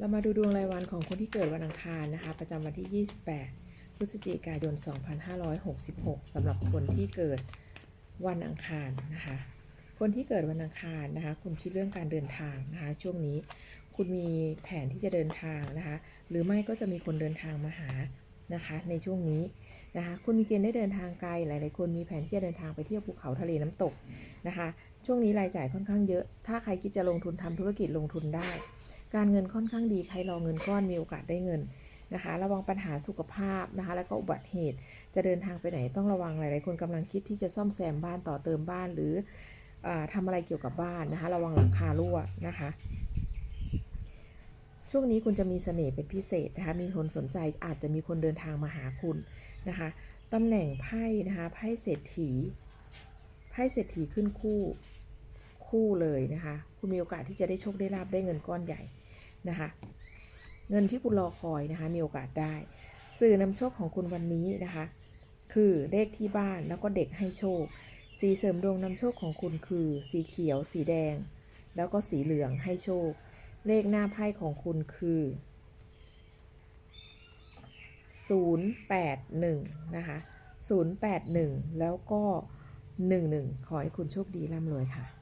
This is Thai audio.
เรามาดูดวงรายวันของคนที่เกิดวันอังคารนะคะ ประจำวันที่ 28 พฤศจิกายน 2566สำหรับคนที่เกิดวันอังคารนะคะ คนที่เกิดวันอังคารนะคะ คุณคิดเรื่องการเดินทางนะคะ ช่วงนี้คุณมีแผนที่จะเดินทางนะคะ หรือไม่ก็จะมีคนเดินทางมาหานะคะ ในช่วงนี้นะคะ คุณมีเกณฑ์ได้เดินทางไกล หลายๆคนมีแผนที่จะเดินทางไปเที่ยวภูเขาทะเลน้ำตกนะคะ ช่วงนี้รายจ่ายค่อนข้างเยอะ ถ้าใครคิดจะลงทุนทำธุรกิจลงทุนได้ การเงินค่อนข้างดีใครรอเงินก้อนมีโอกาสได้เงินนะคะ ระวังปัญหาสุขภาพนะคะ แล้วก็อุบัติเหตุจะเดินทางไปไหนต้องระวังหลาย ๆ คนกำลังคิดที่จะซ่อมแซมบ้านต่อเติมบ้านหรืออาทำอะไรเกี่ยวกับบ้านนะคะ ระวังหลังคารั่วนะคะ ช่วงนี้คุณจะมีเสน่ห์เป็นพิเศษนะคะ มีคนสนใจอาจจะมีคนเดินทางมาหาคุณนะคะตำแหน่งไพ่นะคะไพ่เศรษฐีไพ่เศรษฐีขึ้นคู่คู่เลยนะคะ คุณมีโอกาสที่จะได้โชคได้ลาบได้เงินก้อนใหญ่ นะคะ เงินที่คุณรอคอยนะคะมีโอกาสได้ สื่อนำโชคของคุณวันนี้นะคะ คือเลขที่บ้านแล้วก็เด็กให้โชค สีเสริมดวงนำโชคของคุณคือ สีเขียว สีแดง แล้วก็สีเหลืองให้โชค เลขหน้าไพ่ของคุณคือ081 นะคะ 081 แล้วก็ 11 ขอให้คุณโชคดีร่ำรวยค่ะ